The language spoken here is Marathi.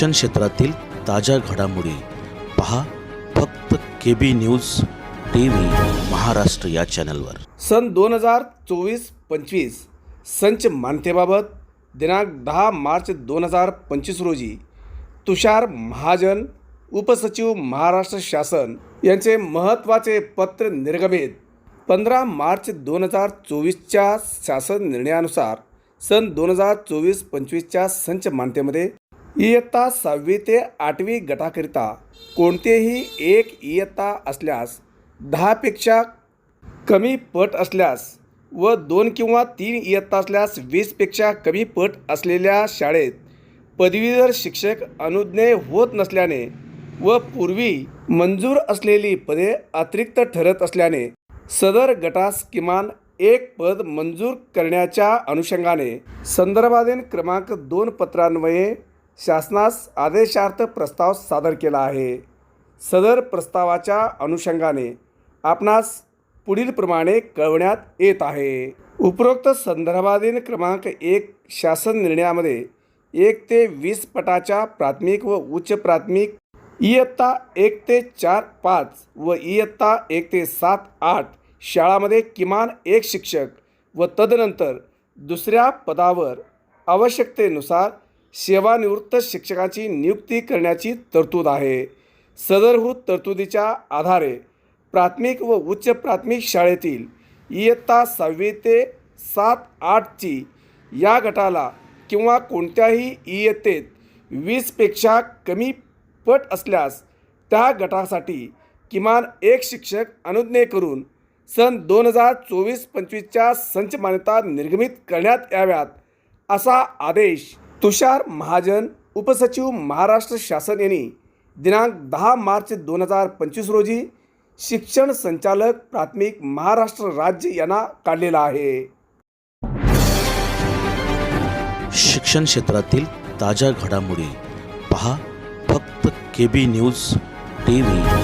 शिक्षण क्षेत्रातील ताज्या घडामोडी पहा फक्त K B news T V Maharashtra या चॅनलवर. सन दोन हजार चोवीस पंचवीस संच मानतेबाबत दिनांक दहा मार्च दोन हजार पंचवीस रोजी तुषार महाजन उपसचिव महाराष्ट्र शासन यांचे महत्त्वाचे पत्र निर्गमित पंधरा मार्च दोन हजार चोवीसच्या शासन निर्णयानुसार सन दोन हजार चोवीस पंचवीसच्या संच मानतेमध्ये इयत्ता सहावी ते आठवी गटाकरिता कोणतेही एक इयत्ता असल्यास दहापेक्षा कमी पट असल्यास व दोन किंवा तीन इयत्ता असल्यास वीसपेक्षा कमी पट असलेल्या शाळेत पदवीधर शिक्षक अनुज्ञेय होत नसल्याने व पूर्वी मंजूर असलेली पदे अतिरिक्त ठरत असल्याने सदर गटास किमान एक पद मंजूर करण्याच्या अनुषंगाने संदर्भाधीन क्रमांक दोन पत्रान्वये शासनास आदेशार्थ प्रस्ताव सादर केला आहे. सदर प्रस्तावाच्या अनुषंगाने आपणास पुढीलप्रमाणे कळवण्यात येत आहे. उपरोक्त संदर्भाधीन क्रमांक एक शासन निर्णयामध्ये एक ते वीस पटाच्या प्राथमिक व उच्च प्राथमिक इयत्ता एक ते चार पाच व इयत्ता एक ते सात आठ शाळामध्ये किमान एक शिक्षक व तदनंतर दुसऱ्या पदावर आवश्यकतेनुसार सेवानिवृत्त शिक्षकाची नियुक्ती करण्याची तरतूद आहे. सदरभूत तरतुदीच्या आधारे प्राथमिक व उच्च प्राथमिक शाळेतील इयत्ता सहावी ते सात आठची या गटाला किंवा कोणत्याही इयत्तेत वीसपेक्षा कमी पट असल्यास त्या गटासाठी किमान एक शिक्षक अनुज्ञे करून सन दोन हजार चोवीस पंचवीसच्या संच मान्यता निर्गमित करण्यात याव्यात असा आदेश तुषार महाजन उपसचिव महाराष्ट्र शासन यांनी दिनांक दहा मार्च दोन हजार पंचवीस रोजी शिक्षण संचालक प्राथमिक महाराष्ट्र राज्य यांना काढलेला आहे. शिक्षण क्षेत्रातील ताज्या घडामोडी पहा फक्त K B news T V